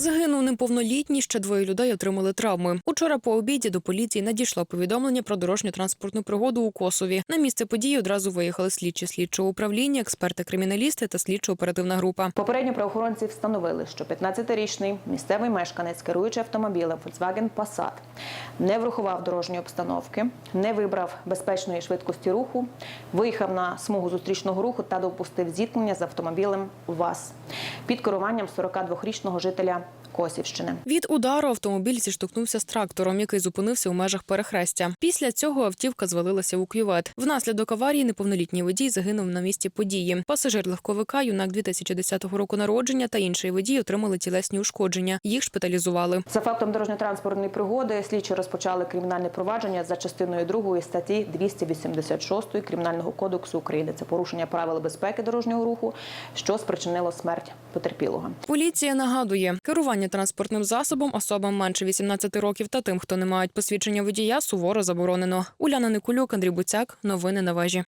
Загинув неповнолітній, ще двоє людей отримали травми. Учора по обіді до поліції надійшло повідомлення про дорожньо-транспортну пригоду у Косові. На місце події одразу виїхали слідчі слідчого управління, експерти-криміналісти та слідчо-оперативна група. Попередньо правоохоронці встановили, що 15-річний місцевий мешканець, керуючи автомобілем Volkswagen Passat, не врахував дорожньої обстановки, не вибрав безпечної швидкості руху, виїхав на смугу зустрічного руху та допустив зіткнення з автомобілем ВАЗ під керуванням 42-річного жителя Косівщини. Від удару автомобіль зіштовхнувся з трактором, який зупинився у межах перехрестя. Після цього автівка звалилася у кювет. Внаслідок аварії неповнолітній водій загинув на місці події. Пасажир легковика, юнак 2010 року народження та інший водій отримали тілесні ушкодження. Їх шпиталізували. За фактом дорожньо-транспортної пригоди слідчі розпочали кримінальне провадження за частиною 2 статті 286 Кримінального кодексу України. Це порушення правил безпеки дорожнього руху, що спричинило смерть потерпілого. Поліція нагадує, керування транспортним засобом особам менше 18 років та тим, хто не мають посвідчення водія, суворо заборонено. Уляна Никулюк, Андрій Буцяк. Новини на вежі.